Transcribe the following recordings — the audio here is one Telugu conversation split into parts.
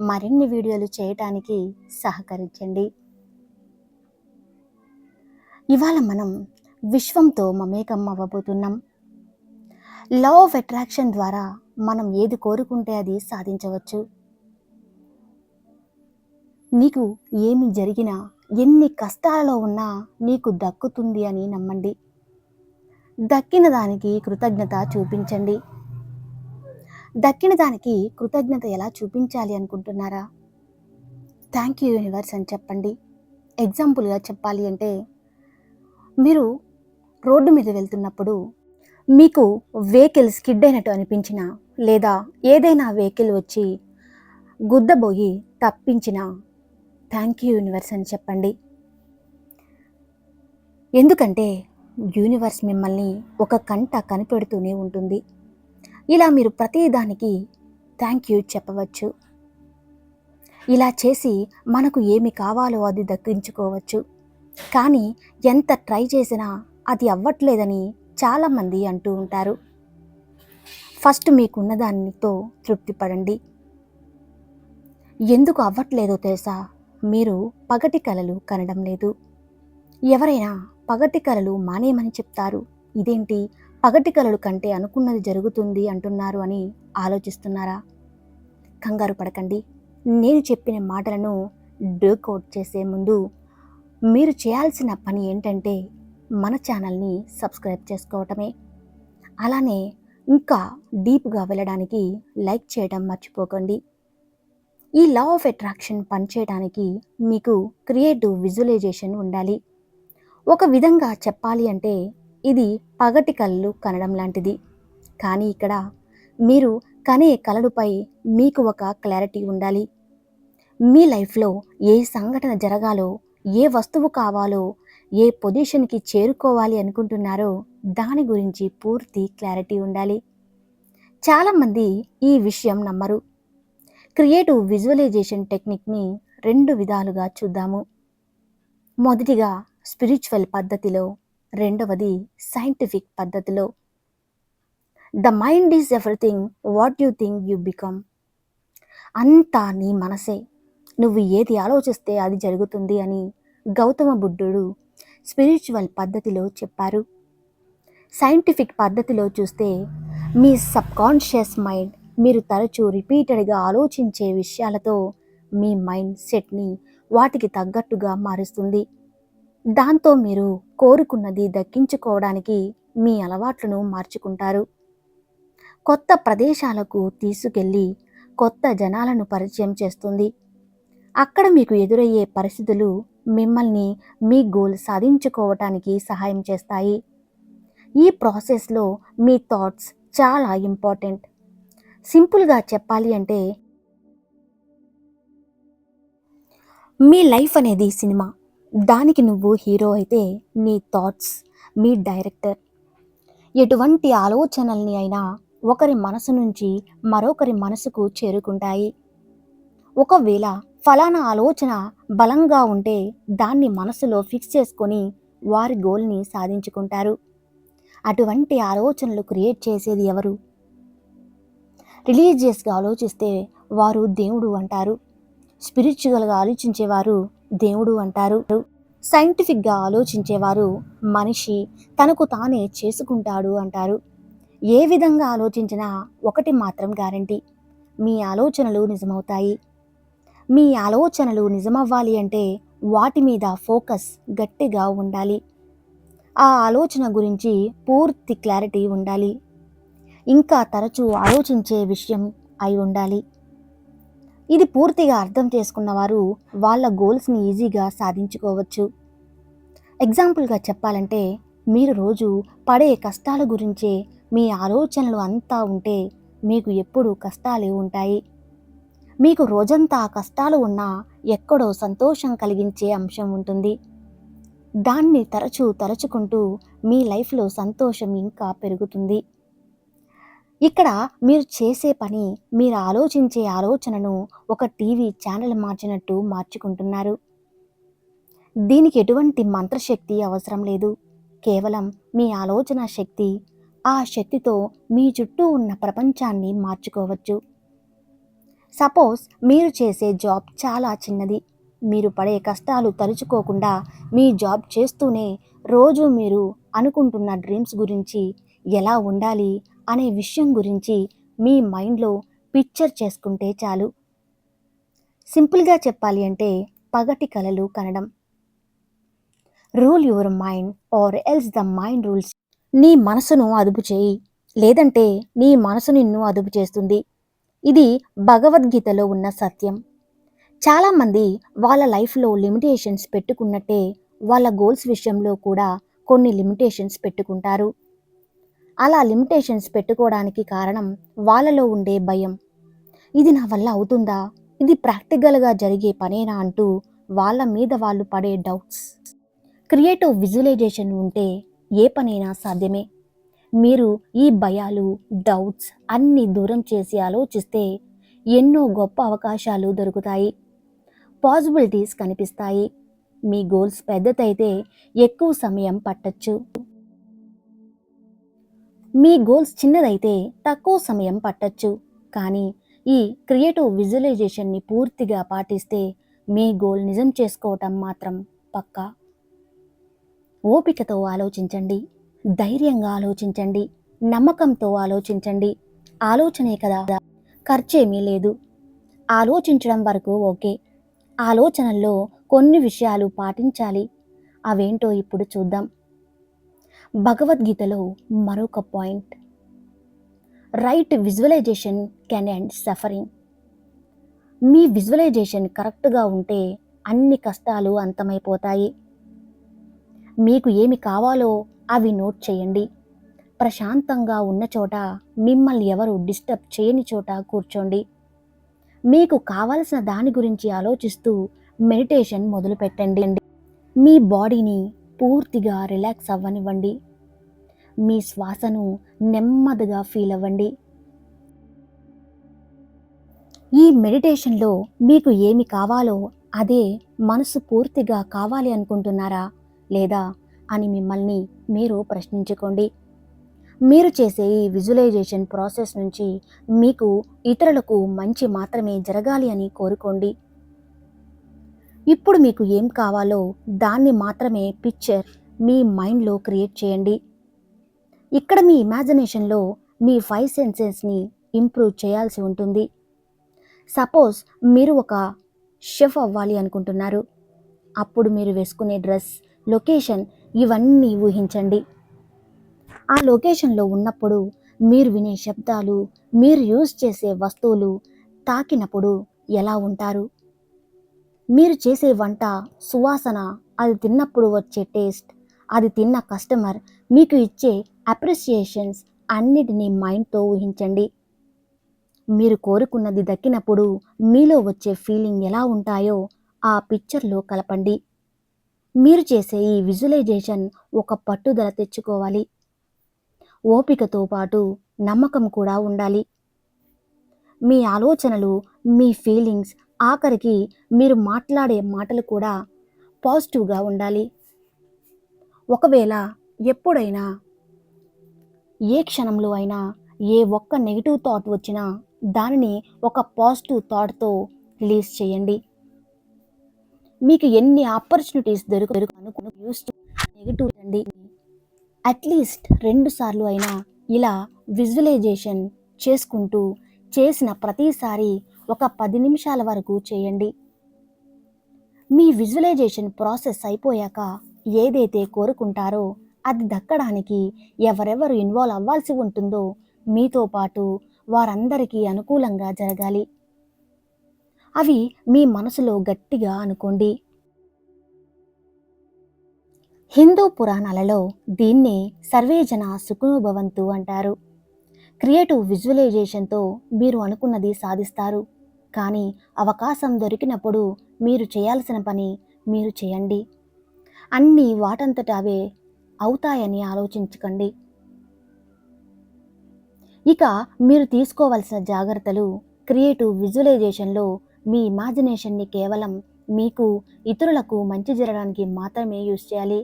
మరిన్ని వీడియోలు చేయటానికి సహకరించండి. ఇవాళ మనం విశ్వంతో మమేకం అవ్వబోతున్నాం. లా ఆఫ్ అట్రాక్షన్ ద్వారా మనం ఏది కోరుకుంటే అది సాధించవచ్చు. నీకు ఏమి జరిగినా ఎన్ని కష్టాలలో ఉన్నా నీకు దక్కుతుంది అని నమ్మండి. దక్కిన దానికి కృతజ్ఞత చూపించండి. దక్కిన దానికి కృతజ్ఞత ఎలా చూపించాలి అనుకుంటున్నారా? థ్యాంక్ యూ యూనివర్స్ అని చెప్పండి. ఎగ్జాంపుల్గా చెప్పాలి అంటే మీరు రోడ్డు మీద వెళ్తున్నప్పుడు మీకు వెహికల్ స్కిడ్ అయినట్టు అనిపించిన లేదా ఏదైనా వెహికల్ వచ్చి గుద్దబోయి తప్పించిన థ్యాంక్ యూ యూనివర్స్ అని చెప్పండి. ఎందుకంటే యూనివర్స్ మిమ్మల్ని ఒక కంట కనిపెడుతూనే ఉంటుంది. ఇలా మీరు ప్రతిదానికి థ్యాంక్ యూ చెప్పవచ్చు. ఇలా చేసి మనకు ఏమి కావాలో అది దక్కించుకోవచ్చు. కానీ ఎంత ట్రై చేసినా అది అవ్వట్లేదని చాలామంది అంటూ ఉంటారు. ఫస్ట్ మీకున్న దానితో తృప్తి పడండి ఎందుకు అవ్వట్లేదో తెలుసా? మీరు పగటి కలలు కనడం లేదు. ఎవరైనా పగటి కలలు మానేయమని చెప్తారు. ఇదేంటి? పగటి కలలు కంటే అనుకున్నది జరుగుతుంది అంటున్నారు అని ఆలోచిస్తున్నారా? కంగారు పడకండి. నేను చెప్పిన మాటలను డోకౌట్ చేసే ముందు మీరు చేయాల్సిన పని ఏంటంటే మన ఛానల్ని సబ్స్క్రైబ్ చేసుకోవటమే. అలానే ఇంకా డీప్గా వెళ్ళడానికి లైక్ చేయడం మర్చిపోకండి. ఈ లా ఆఫ్ అట్రాక్షన్ పనిచేయడానికి మీకు క్రియేటివ్ విజువలైజేషన్ ఉండాలి. ఒక విధంగా చెప్పాలి అంటే ఇది పగటి కళలు కనడం లాంటిది. కానీ ఇక్కడ మీరు కనే కలడుపై మీకు ఒక క్లారిటీ ఉండాలి. మీ లైఫ్లో ఏ సంఘటన జరగాలో ఏ వస్తువు కావాలో ఏ పొజిషన్కి చేరుకోవాలి అనుకుంటున్నారో దాని గురించి పూర్తి క్లారిటీ ఉండాలి. చాలామంది ఈ విషయం నమ్మరు. క్రియేటివ్ విజువలైజేషన్ టెక్నిక్ని రెండు విధాలుగా చూద్దాము. మొదటిగా స్పిరిచువల్ పద్ధతిలో రెండవది సైంటిఫిక్ పద్ధతిలో. The mind is everything what you think you become అంతా నీ మనసే. నువ్వు ఏది ఆలోచిస్తే అది జరుగుతుంది అని గౌతమ బుద్ధుడు స్పిరిచువల్ పద్ధతిలో చెప్పారు. సైంటిఫిక్ పద్ధతిలో చూస్తే మీ సబ్కాన్షియస్ మైండ్ మీరు తరచూ రిపీటెడ్గా ఆలోచించే విషయాలతో మీ మైండ్ సెట్ని వాటికి తగ్గట్టుగా మారుస్తుంది. దాంతో మీరు కోరుకున్నది దక్కించుకోవడానికి మీ అలవాట్లను మార్చుకుంటారు. కొత్త ప్రదేశాలకు తీసుకెళ్ళి కొత్త జనాలను పరిచయం చేస్తుంది. అక్కడ మీకు ఎదురయ్యే పరిస్థితులు మిమ్మల్ని మీ గోల్ సాధించుకోవటానికి సహాయం చేస్తాయి. ఈ ప్రాసెస్లో మీ థాట్స్ చాలా ఇంపార్టెంట్. సింపుల్గా చెప్పాలి అంటే మీ లైఫ్ అనేది సినిమా. దానికి నువ్వు హీరో అయితే నీ థాట్స్ మీ డైరెక్టర్ ఎటువంటి ఆలోచనల్ని అయినా ఒకరి మనసు నుంచి మరొకరి మనసుకు చేరుకుంటాయి. ఒకవేళ ఫలానా ఆలోచన బలంగా ఉంటే దాన్ని మనసులో ఫిక్స్ చేసుకొని వారి గోల్ని సాధించుకుంటారు. అటువంటి ఆలోచనలు క్రియేట్ చేసేది ఎవరు? రిలీజియస్గా ఆలోచిస్తే వారు దేవుడు అంటారు. స్పిరిచువల్గా ఆలోచించేవారు దేవుడు అంటారు. సైంటిఫిక్గా ఆలోచించేవారు మనిషి తనకు తానే చేసుకుంటాడు అంటారు. ఏ విధంగా ఆలోచించినా ఒకటి మాత్రం గ్యారంటీ మీ ఆలోచనలు నిజమవుతాయి. మీ ఆలోచనలు నిజమవ్వాలి అంటే వాటి మీద ఫోకస్ గట్టిగా ఉండాలి. ఆ ఆలోచన గురించి పూర్తి క్లారిటీ ఉండాలి. ఇంకా తరచూ ఆలోచించే విషయం అయి ఉండాలి. ఇది పూర్తిగా అర్థం చేసుకున్నవారు వాళ్ళ గోల్స్ని ఈజీగా సాధించుకోవచ్చు. ఎగ్జాంపుల్గా చెప్పాలంటే మీరు రోజు పడే కష్టాల గురించే మీ ఆలోచనలు అంతా ఉంటే మీకు ఎప్పుడు కష్టాలే ఉంటాయి. మీకు రోజంతా కష్టాలు ఉన్నా ఎక్కడో సంతోషం కలిగించే అంశం ఉంటుంది. దాన్ని తరచూ తలుచుకుంటూ మీ లైఫ్లో సంతోషం ఇంకా పెరుగుతుంది. ఇక్కడ మీరు చేసే పని మీరు ఆలోచించే ఆలోచనను ఒక టీవీ ఛానల్ మార్చినట్టు మార్చుకుంటున్నారు. దీనికి ఎటువంటి మంత్రశక్తి అవసరం లేదు. కేవలం మీ ఆలోచన శక్తి ఆ శక్తితో మీ చుట్టూ ఉన్న ప్రపంచాన్ని మార్చుకోవచ్చు. సపోజ్ మీరు చేసే జాబ్ చాలా చిన్నది. మీరు పడే కష్టాలు తలుచుకోకుండా మీ జాబ్ చేస్తూనే రోజు మీరు అనుకుంటున్న డ్రీమ్స్ గురించి ఎలా ఉండాలి అనే విషయం గురించి మీ మైండ్లో పిక్చర్ చేసుకుంటే చాలు. సింపుల్గా చెప్పాలి అంటే పగటి కలలు కనడం. Rule your mind or else the mind rules. నీ మనసును అదుపు చేయి. లేదంటే నీ మనసు నిన్ను అదుపు చేస్తుంది. ఇది భగవద్గీతలో ఉన్న సత్యం. చాలామంది వాళ్ళ లైఫ్లో లిమిటేషన్స్ పెట్టుకున్నట్టే వాళ్ళ గోల్స్ విషయంలో కూడా కొన్ని లిమిటేషన్స్ పెట్టుకుంటారు. అలా లిమిటేషన్స్ పెట్టుకోవడానికి కారణం వాళ్ళలో ఉండే భయం. ఇది నా వల్ల అవుతుందా? ఇది ప్రాక్టికల్గా జరిగే పనేనా అంటూ వాళ్ళ మీద వాళ్ళు పడే డౌట్స్. క్రియేటివ్ విజువలైజేషన్ ఉంటే ఏ పనైనా సాధ్యమే. మీరు ఈ భయాలు డౌట్స్ అన్ని దూరం చేసి ఆలోచిస్తే ఎన్నో గొప్ప అవకాశాలు దొరుకుతాయి. పాసిబిలిటీస్ కనిపిస్తాయి. మీ గోల్స్ పెద్దదైతే ఎక్కువ సమయం పట్టచ్చు. మీ గోల్స్ చిన్నదైతే తక్కువ సమయం పట్టచ్చు. కానీ ఈ క్రియేటివ్ విజువలైజేషన్ని పూర్తిగా పాటిస్తే మీ గోల్ నిజం చేసుకోవటం మాత్రం పక్కా. ఓపికతో ఆలోచించండి. ధైర్యంగా ఆలోచించండి. నమ్మకంతో ఆలోచించండి. ఆలోచనే కదా. ఖర్చేమీ లేదు. ఆలోచించడం వరకు ఓకే. ఆలోచనల్లో కొన్ని విషయాలు పాటించాలి. అవేంటో ఇప్పుడు చూద్దాం. భగవద్గీతలో మరొక point. Right visualization can and suffering. Me visualisation కరెక్ట్గా ఉంటే అన్ని కష్టాలు అంతమైపోతాయి. మీకు ఏమి కావాలో అవి నోట్ చేయండి. ప్రశాంతంగా ఉన్న చోట మిమ్మల్ని ఎవరు డిస్టర్బ్ చేయని చోట కూర్చోండి. మీకు కావలసిన దాని గురించి ఆలోచిస్తూ మెడిటేషన్ మొదలు పెట్టండి మీ బాడీని పూర్తిగా రిలాక్స్ అవ్వనివ్వండి. మీ శ్వాసను నెమ్మదిగా ఫీల్ అవ్వండి. ఈ మెడిటేషన్లో మీకు ఏమి కావాలో అదే మనసు పూర్తిగా కావాలి అనుకుంటున్నారా లేదా అని మిమ్మల్ని మీరు ప్రశ్నించుకోండి. మీరు చేసే ఈ విజువలైజేషన్ ప్రాసెస్ నుంచి మీకు ఇతరులకు మంచి మాత్రమే జరగాలి అని కోరుకోండి. ఇప్పుడు మీకు ఏం కావాలో దాన్ని మాత్రమే పిక్చర్ మీ మైండ్లో క్రియేట్ చేయండి. ఇక్కడ మీ ఇమాజినేషన్లో మీ ఫైవ్ సెన్సెస్ని ఇంప్రూవ్ చేయాల్సి ఉంటుంది. సపోజ్ మీరు ఒక షెఫ్ అవ్వాలి అనుకుంటున్నారు. అప్పుడు మీరు వేసుకునే డ్రెస్ లొకేషన్ ఇవన్నీ ఊహించండి. ఆ లొకేషన్లో ఉన్నప్పుడు మీరు వినే శబ్దాలు మీరు యూజ్ చేసే వస్తువులు తాకినప్పుడు ఎలా ఉంటారు? మీరు చేసే వంట సువాసన అది తిన్నప్పుడు వచ్చే టేస్ట్ అది తిన్న కస్టమర్ మీకు ఇచ్చే అప్రిసియేషన్స్ అన్నిటినీ మైండ్తో ఊహించండి. మీరు కోరుకున్నది దక్కినప్పుడు మీలో వచ్చే ఫీలింగ్ ఎలా ఉంటాయో ఆ పిక్చర్లో కలపండి. మీరు చేసే ఈ విజువలైజేషన్ ఒక పట్టుదల తెచ్చుకోవాలి. ఓపికతో పాటు నమ్మకం కూడా ఉండాలి. మీ ఆలోచనలు మీ ఫీలింగ్స్ ఆఖరికి మీరు మాట్లాడే మాటలు కూడా పాజిటివ్గా ఉండాలి. ఒకవేళ ఎప్పుడైనా ఏ క్షణంలో అయినా ఏ ఒక్క నెగిటివ్ థాట్ వచ్చినా దానిని ఒక పాజిటివ్ థాట్తో రిలీజ్ చేయండి. మీకు ఎన్ని ఆపర్చునిటీస్ దొరుకు అనుకుని యూస్ నెగిటివ్ అండి. అట్లీస్ట్ రెండు సార్లు అయినా ఇలా విజువలైజేషన్ చేసుకుంటూ చేసిన ప్రతిసారి ఒక పది నిమిషాల వరకు చేయండి. మీ విజువలైజేషన్ ప్రాసెస్ అయిపోయాక ఏదైతే కోరుకుంటారో అది దక్కడానికి ఎవరెవరు ఇన్వాల్వ్ అవ్వాల్సి ఉంటుందో మీతో పాటు వారందరికీ అనుకూలంగా జరగాలి. అవి మీ మనసులో గట్టిగా అనుకోండి. హిందూ పురాణాలలో దీన్నే సర్వేజన సుఖనుభవంతు అంటారు. క్రియేటివ్ విజువలైజేషన్తో మీరు అనుకున్నది సాధిస్తారు. కానీ అవకాశం దొరికినప్పుడు మీరు చేయాల్సిన పని మీరు చేయండి. అన్నీ వాటంతట అవే అవుతాయని ఆలోచించకండి. ఇక మీరు తీసుకోవాల్సిన జాగ్రత్తలు క్రియేటివ్ విజువలైజేషన్లో మీ ఇమాజినేషన్ని కేవలం మీకు ఇతరులకు మంచి జరగడానికి మాత్రమే యూజ్ చేయాలి.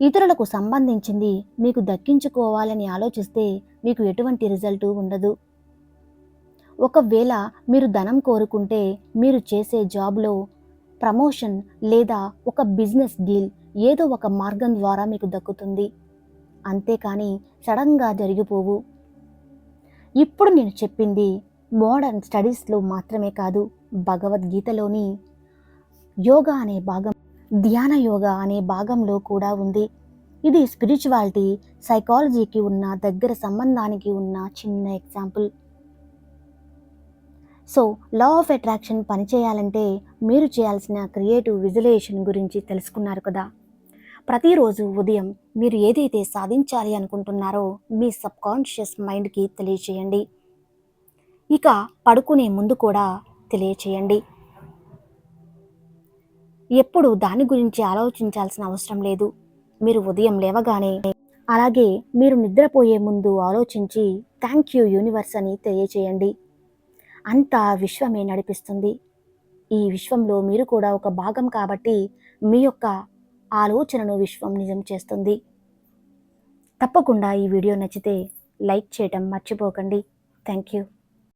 ఇతరులకు సంబంధించింది మీకు దక్కించుకోవాలని ఆలోచిస్తే మీకు ఎటువంటి రిజల్ట్ ఉండదు. ఒకవేళ మీరు ధనం కోరుకుంటే మీరు చేసే జాబ్లో ప్రమోషన్ లేదా ఒక బిజినెస్ డీల్ ఏదో ఒక మార్గం ద్వారా మీకు దక్కుతుంది. అంతేకాని సడన్గా జరిగిపోవు. ఇప్పుడు నేను చెప్పింది మోడర్న్ స్టడీస్లో మాత్రమే కాదు భగవద్గీతలోని యోగా అనే భాగం ధ్యాన యోగా అనే భాగంలో కూడా ఉంది. ఇది స్పిరిచువాలిటీ సైకాలజీకి ఉన్న దగ్గర సంబంధానికి ఉన్న చిన్న example. So law of attraction పనిచేయాలంటే మీరు చేయాల్సిన క్రియేటివ్ విజులేషన్ గురించి తెలుసుకున్నారు కదా. ప్రతిరోజు ఉదయం మీరు ఏదైతే సాధించాలి అనుకుంటున్నారో మీ సబ్కాన్షియస్ మైండ్కి తెలియచేయండి. ఇక పడుకునే ముందు కూడా తెలియచేయండి. ఎప్పుడు దాని గురించి ఆలోచించాల్సిన అవసరం లేదు. మీరు ఉదయం లేవగానే అలాగే మీరు నిద్రపోయే ముందు ఆలోచించి థ్యాంక్ యూ యూనివర్స్ అని తెలియచేయండి. అంతా విశ్వమే నడిపిస్తుంది. ఈ విశ్వంలో మీరు కూడా ఒక భాగం కాబట్టి మీ యొక్క ఆలోచనను విశ్వం నిజం చేస్తుంది. తప్పకుండా ఈ వీడియో నచ్చితే లైక్ చేయటం మర్చిపోకండి. Thank you.